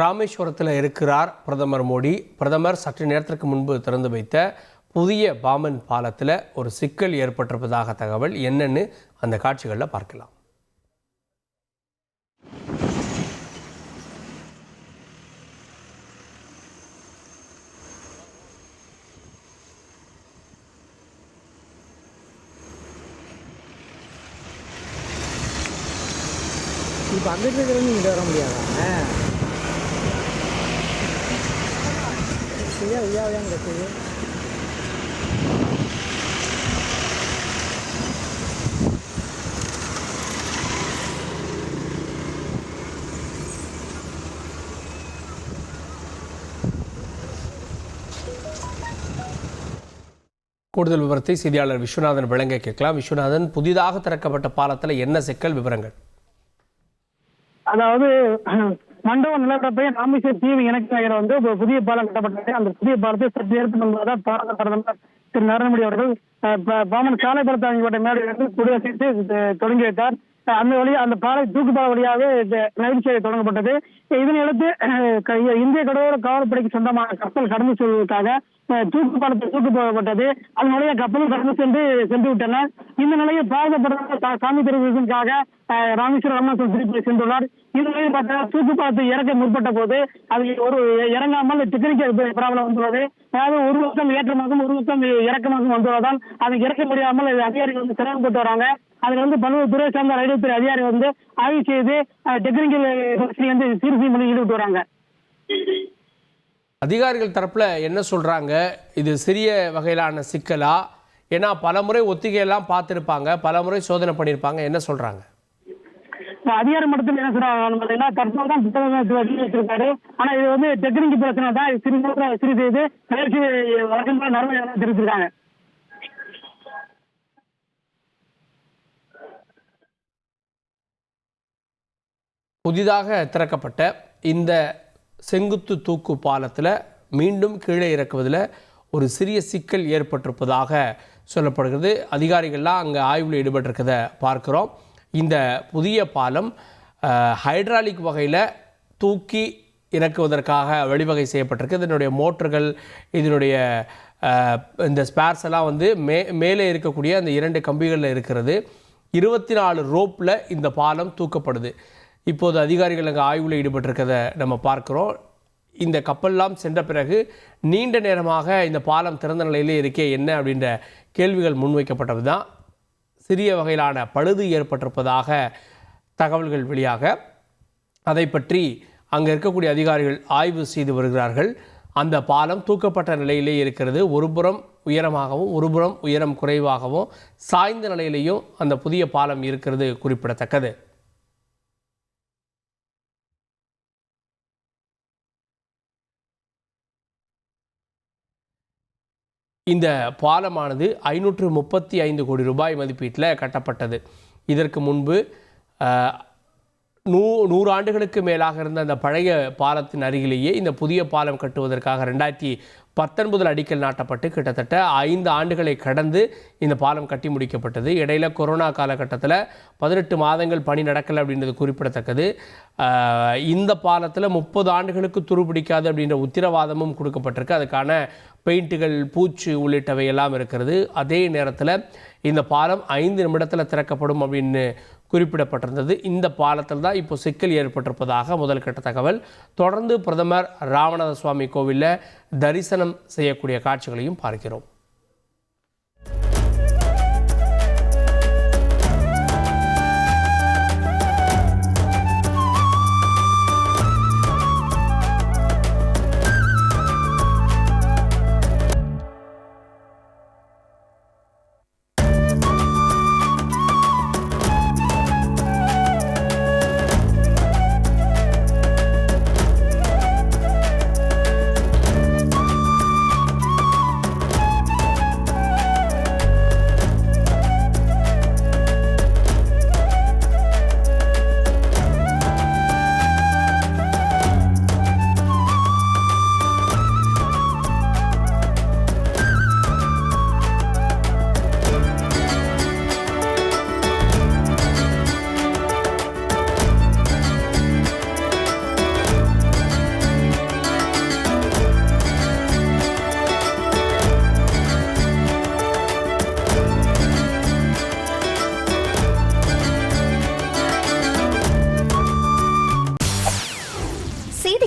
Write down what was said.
ராமேஸ்வரத்தில் இருக்கிறார் பிரதமர் மோடி. பிரதமர் சற்று நேரத்திற்கு முன்பு திறந்து வைத்த புதிய பாமன் பாலத்தில் ஒரு சிக்கல் ஏற்பட்டிருப்பதாக தகவல். என்னன்னு அந்த காட்சிகளில் பார்க்கலாம். இப்போ அங்கிட்டு இருக்கிறவங்க இங்கே வர முடியாதா? ஐயா ஐயா ஐயாங்க இருக்குது கூடுதல் விவரத்தை செய்தியாளர் விஸ்வநாதன் விளங்க கேட்கலாம். விஸ்வநாதன் புதிதாக திறக்கப்பட்ட பாலத்தில் என்ன சிக்கல் விவரங்கள்? அதாவது மண்டபம் நிலப்பரப்பை ராமேஸ்வர் தீவு இணைக்கிற வந்து ஒரு புதிய பாலம் கட்டப்பட்டது அந்த புதிய பாலத்தை சற்று ஏற்பட்டு முன்பதாக பாரத பிரதமர் திரு நரேந்திர மோடி அவர்கள் பாமன் சாலை பலத்தை அமைக்கப்பட்ட மேடையிலிருந்து குடியரசு தொடங்கி வைத்தார். அந்த வழி அந்த பாலை தூக்கு பாலம் வழியாக இந்த சேவை தொடங்கப்பட்டது. இதனையடுத்து இந்திய கடலோர காவல்படைக்கு சொந்தமான கப்பல் கடந்து செல்வதற்காக தூக்கு பாலத்தை தூக்கு போடப்பட்டது அதன் வழியாக கப்பலும் கடந்து சென்று சென்று விட்டன. இந்த நிலையில் பாதுகாப்பட சாமி தெரிவிப்பதற்காக அஹ், ராமேஸ்வரம் ராமேஸ்வரம் திருப்பி சென்றுள்ளார். இந்த நிலையில் பார்த்தா தூக்கு பாலத்தை இறக்க முற்பட்ட போது அது ஒரு இறங்காமல் டெக்னிக்கல் ப்ராப்ளம் வந்துள்ளது. அதாவது ஒரு பக்கம் ஏற்றமாகவும் ஒரு பக்கம் இறக்கமாகவும் வந்துள்ளதால் அதை இறக்க முடியாமல் அதிகாரிகள் வந்து சிரமப்பட்டு வராங்க. அதுல வந்து பல்வேறு துறை சார்ந்த ரயில்வே துறை அதிகாரி வந்து ஆய்வு செய்து டெக்னிக்கல் பிரச்சனை வந்து சீர் செய்யும் பண்ணி ஈடுபட்டு வராங்க. அதிகாரிகள் தரப்பில் என்ன சொல்கிறாங்க இது சிறிய வகையிலான சிக்கலா? ஏன்னா பலமுறை ஒத்திகையெல்லாம் பார்த்துருப்பாங்க பலமுறை சோதனை பண்ணியிருப்பாங்க என்ன சொல்கிறாங்க அதிகார மட்டத்தில் என்ன சொல்றாங்க பார்த்தீங்கன்னா தற்போது தான் புத்தகம் வெளியே வச்சிருக்காரு. ஆனா இது வந்து டெக்னிக் பிரச்சனை தான். சிறு சரி செய்து பயிற்சி வழக்கம் நடவடிக்கை தெரிவிச்சிருக்காங்க. புதிதாக திறக்கப்பட்ட இந்த செங்குத்து தூக்கு பாலத்தில் மீண்டும் கீழே இறக்குவதில் ஒரு சிறிய சிக்கல் ஏற்பட்டிருப்பதாக சொல்லப்படுகிறது. அதிகாரிகள்லாம் அங்கே ஆய்வில் ஈடுபட்டிருக்கிறத பார்க்குறோம். இந்த புதிய பாலம் ஹைட்ராலிக் வகையில் தூக்கி இறக்குவதற்காக வழிவகை செய்யப்பட்டிருக்கு. இதனுடைய மோட்டர்கள் இதனுடைய இந்த ஸ்பேர்ஸ் எல்லாம் வந்து மே மேலே இருக்கக்கூடிய அந்த இரண்டு கம்பிகளில் இருக்கிறது. இருபத்தி நாலு ரோப்பில் இந்த பாலம் தூக்கப்படுது. இப்போது அதிகாரிகள் அங்கே ஆய்வில் ஈடுபட்டிருக்கிறத நம்ம பார்க்குறோம். இந்த கப்பல்லாம் சென்ற பிறகு நீண்ட நேரமாக இந்த பாலம் திறந்த நிலையிலே இருக்கே என்ன அப்படின்ற கேள்விகள் முன்வைக்கப்பட்டது தான் சிறிய வகையிலான பழுது ஏற்பட்டிருப்பதாக தகவல்கள் வெளியாக. அதை பற்றி அங்கே இருக்கக்கூடிய அதிகாரிகள் ஆய்வு செய்து வருகிறார்கள். அந்த பாலம் தூக்கப்பட்ட நிலையிலே இருக்கிறது. ஒருபுறம் உயரமாகவும் ஒருபுறம் உயரம் குறைவாகவும் சாய்ந்த நிலையிலேயும் அந்த புதிய பாலம் இருக்கிறது குறிப்பிடத்தக்கது. இந்த பாலமானது ஐநூற்று முப்பத்தி ஐந்து கோடி ரூபாய் மதிப்பீட்டில் கட்டப்பட்டது. இதற்கு முன்பு நூ நூறு ஆண்டுகளுக்கு மேலாக இருந்த அந்த பழைய பாலத்தின் அருகிலேயே இந்த புதிய பாலம் கட்டுவதற்காக ரெண்டாயிரத்தி பத்தொன்பதில் அடிக்கல் நாட்டப்பட்டு கிட்டத்தட்ட ஐந்து ஆண்டுகளை கடந்து இந்த பாலம் கட்டி முடிக்கப்பட்டது. இடையில் கொரோனா காலகட்டத்தில் பதினெட்டு மாதங்கள் பணி நடக்கலை அப்படின்றது குறிப்பிடத்தக்கது. இந்த பாலத்தில் முப்பது ஆண்டுகளுக்கு துருபிடிக்காது அப்படின்ற உத்தரவாதமும் கொடுக்கப்பட்டிருக்கு. அதுக்கான பெயிண்ட்டுகள் பூச்சு உள்ளிட்டவை எல்லாம் இருக்கிறது. அதே நேரத்தில் இந்த பாலம் ஐந்து நிமிடத்தில் திறக்கப்படும் அப்படின்னு குறிப்பிடப்பட்டிருந்தது. இந்த பாலத்தில் தான் இப்போ சிக்கல் ஏற்பட்டிருப்பதாக முதல் கட்ட தகவல். தொடர்ந்து பிரதமர் ராமநாத சுவாமி கோவிலில் தரிசனம் செய்யக்கூடிய காட்சிகளையும் பார்க்கிறோம்.